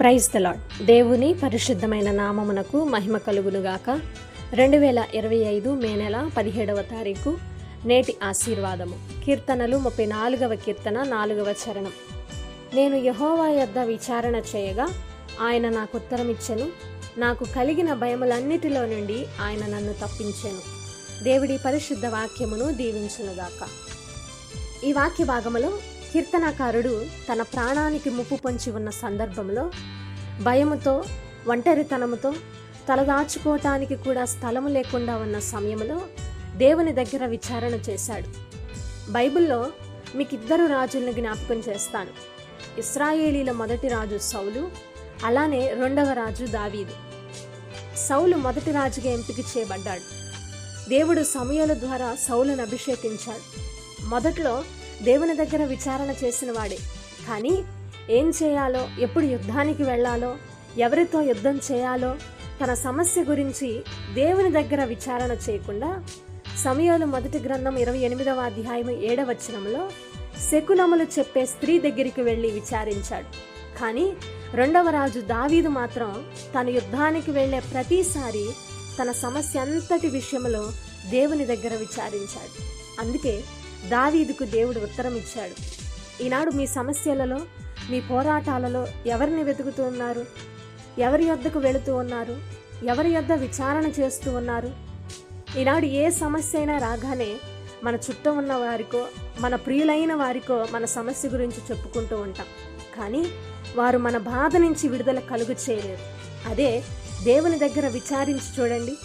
Praise the lord దేవుని పరిశుద్ధమైన నామమునకు మహిమ కలుగునుగాక. రెండు వేల ఇరవై ఐదు మే నెల పదిహేడవ తారీఖు నేటి ఆశీర్వాదము. కీర్తనలు ముప్పై నాలుగవ కీర్తన నాలుగవ చరణం. నేను యహోవా యొద్ద విచారణ చేయగా ఆయన నాకు ఉత్తరమిచ్చెను. నాకు కలిగిన భయములన్నిటిలో నుండి ఆయన నన్ను తప్పించెను. దేవుడి పరిశుద్ధ వాక్యమును దీవించునుగాక. ఈ వాక్య భాగములో కీర్తనాకారుడు తన ప్రాణానికి ముప్పు పొంచి ఉన్న సందర్భంలో భయముతో ఒంటరితనముతో తలదాచుకోవటానికి కూడా స్థలము లేకుండా ఉన్న సమయంలో దేవుని దగ్గర విచారణ చేశాడు. బైబిల్లో మీకు ఇద్దరు రాజుల్ని జ్ఞాపకం చేస్తాను. ఇస్రాయేలీల మొదటి రాజు సౌలు అలానే రెండవ రాజు దావీదు. సౌలు మొదటి రాజుగా ఎంపిక చేయబడ్డాడు. దేవుడు సమయాల ద్వారా సౌలను అభిషేకించాడు. మొదట్లో దేవుని దగ్గర విచారణ చేసిన వాడే కానీ ఏం చేయాలో ఎప్పుడు యుద్ధానికి వెళ్ళాలో ఎవరితో యుద్ధం చేయాలో తన సమస్య గురించి దేవుని దగ్గర విచారణ చేయకుండా సమయాలు మొదటి గ్రంథం ఇరవై ఎనిమిదవ అధ్యాయం ఏడవచనంలో శకునములు చెప్పే స్త్రీ దగ్గరికి వెళ్ళి విచారించాడు. కానీ రెండవ రాజు దావీదు మాత్రం తన యుద్ధానికి వెళ్ళే ప్రతిసారి తన సమస్య అంతటి విషయంలో దేవుని దగ్గర విచారించాడు. అందుకే దావీదుకు దేవుడు ఉత్తరం ఇచ్చాడు. ఈనాడు మీ సమస్యలలో మీ పోరాటాలలో ఎవరిని వెతుకుతూ ఉన్నారు? ఎవరి యొద్దకు వెళుతూ ఉన్నారు? ఎవరి యొద్ద విచారణ చేస్తూ ఉన్నారు? ఈనాడు ఏ సమస్య అయినా రాగానే మన చుట్టూ ఉన్న వారికో మన ప్రియులైన వారికో మన సమస్య గురించి చెప్పుకుంటూ ఉంటాం. కానీ వారు మన బాధ నుంచి విడుదల కలుగు చేయలేరు. అదే దేవుని దగ్గర విచారించి చూడండి.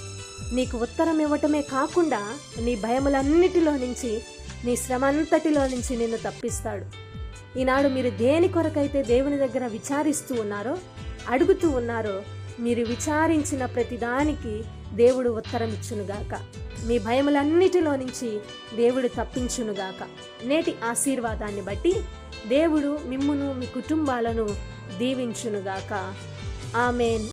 నీకు ఉత్తరం ఇవ్వటమే కాకుండా నీ భయములన్నిటిలో నుంచి నీ శ్రమంతటిలో నుంచి నిన్ను తప్పిస్తాడు. ఈనాడు మీరు దేని కొరకైతే దేవుని దగ్గర విచారిస్తూ ఉన్నారో అడుగుతూ ఉన్నారో మీరు విచారించిన ప్రతిదానికి దేవుడు ఉత్తరం ఇచ్చునుగాక. మీ భయములన్నిటిలో నుంచి దేవుడు తప్పించునుగాక. నేటి ఆశీర్వాదాన్ని బట్టి దేవుడు మిమ్మును మీ కుటుంబాలను దీవించునుగాక. ఆమెన్.